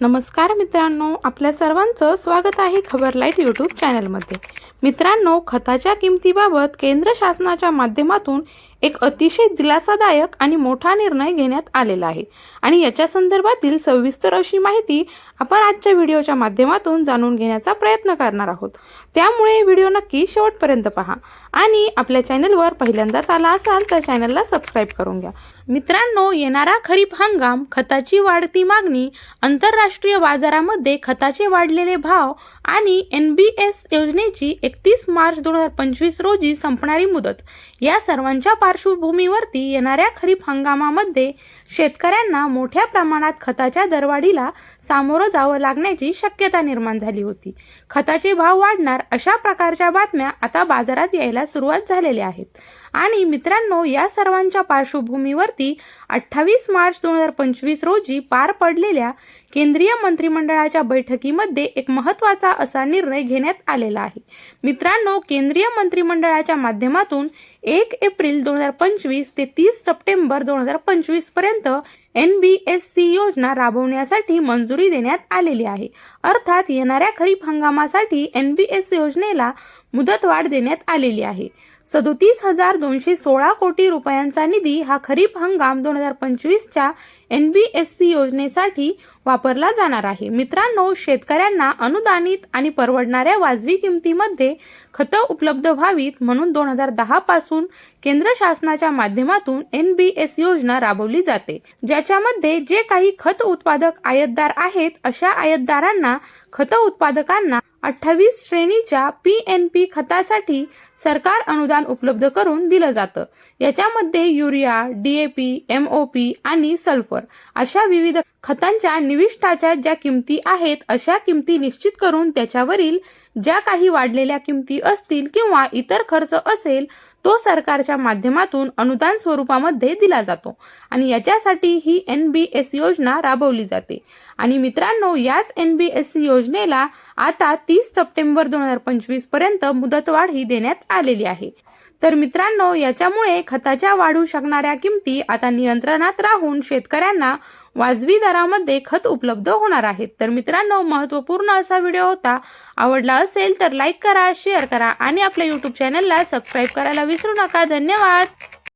नमस्कार मित्रांनो आपल्या सर्वांचं स्वागत आहे खबर लाइट यूट्यूब चॅनलमध्ये. मित्रांनो खताच्या किमतीबाबत केंद्र शासनाच्या माध्यमातून एक अतिशय दिलासादायक आणि मोठा निर्णय घेण्यात आलेला आहे. आणि याच्या संदर्भातील सविस्तर अशी माहिती आपण आजच्या व्हिडिओच्या माध्यमातून जाणून घेण्याचा प्रयत्न करणार आहोत. त्यामुळे व्हिडिओ नक्की शेवटपर्यंत पहा. आणि आपल्या चॅनलवर पहिल्यांदाच आला असाल तर चॅनलला सबस्क्राईब करून घ्या. मित्रांनो येणारा खरीप हंगाम खताची वाढती मागणी आंतरराष्ट्रीय बाजारामध्ये खताचे वाढलेले भाव आणि एन बी एस योजनेची एकतीस मार्च दोन हजार पंचवीस रोजी संपणारी मुदत. या सर्वांच्या पार्श्वभूमीवरती येणाऱ्या खरीप हंगामामध्ये शेतकऱ्यांना मोठ्या प्रमाणात खताच्या दरवाढीला सामोरं जावं लागण्याची शक्यता निर्माण झाली होती. खताचे भाव वाढणार अशा प्रकारच्या बातम्या आता बाजारात यायला सुरुवात झालेल्या आहेत. आणि मित्रांनो या सर्वांच्या पार्श्वभूमीवरती अठ्ठावीस मार्च दोन हजार पंचवीस रोजी पार पडलेल्या केंद्रीय मंत्रिमंडळाच्या बैठकीमध्ये एक महत्त्वाचा असा निर्णय घेण्यात आलेला आहे. मित्रांनो केंद्रीय मंत्रिमंडळाच्या माध्यमातून एक एप्रिल दोन हजार पंचवीस ते तीस सप्टेंबर दोन हजार पंचवीसपर्यंत एन बी एस सी योजना राबवण्यासाठी मंजुरी देण्यात आलेली आहे. अर्थात येणाऱ्या खरीप हंगामासाठी एन बी एस योजनेला मुदतवाढ देण्यात आलेली आहे. सदोतीस हजार दोनशे सोळा कोटी रुपयांचा निधी हा खरीप हंगाम दोन हजार पंचवीसच्या एन बी एस सी योजनेसाठी वापरला जाणार आहे. मित्रांनो शेतकऱ्यांना अनुदानित आणि परवडणाऱ्या वाजवी किमतीमध्ये खतं उपलब्ध व्हावीत म्हणून दोन हजार दहापासून केंद्र शासनाच्या माध्यमातून एन बी एस योजना राबवली जाते ज्या ज्याच्यामध्ये जे काही खत उत्पादक आयातदार आहेत अशा आयातदारांना खत उत्पादकांना अठ्ठावीस श्रेणीच्या पी एन पी खतासाठी सरकार अनुदान उपलब्ध करून दिलं जातं. याच्यामध्ये urea D A P M O P आणि सल्फर अशा विविध खतांच्या निविष्टाच्या ज्या किमती आहेत अशा किमती निश्चित करून त्याच्यावरील ज्या काही वाढलेल्या किमती असतील किंवा इतर खर्च असेल तो सरकारच्या माध्यमातून अनुदान स्वरूपामध्ये दिला जातो आणि याच्यासाठी ही एन बी एस योजना राबवली जाते. आणि मित्रांनो याच एन बी एस योजनेला आता तीस सप्टेंबर दोन हजार पंचवीसपर्यंत मुदतवाढ ही देण्यात आलेली आहे. तर मित्रांनो याच्यामुळे खताच्या वाढू शकणाऱ्या किमती आता नियंत्रणात राहून शेतकऱ्यांना वाजवी दरामध्ये खत उपलब्ध होणार आहेत. तर मित्रांनो महत्त्वपूर्ण असा व्हिडिओ होता. आवडला असेल तर लाईक करा शेअर करा आणि आपल्या यूट्यूब चॅनलला सबस्क्राईब करायला विसरू नका. धन्यवाद!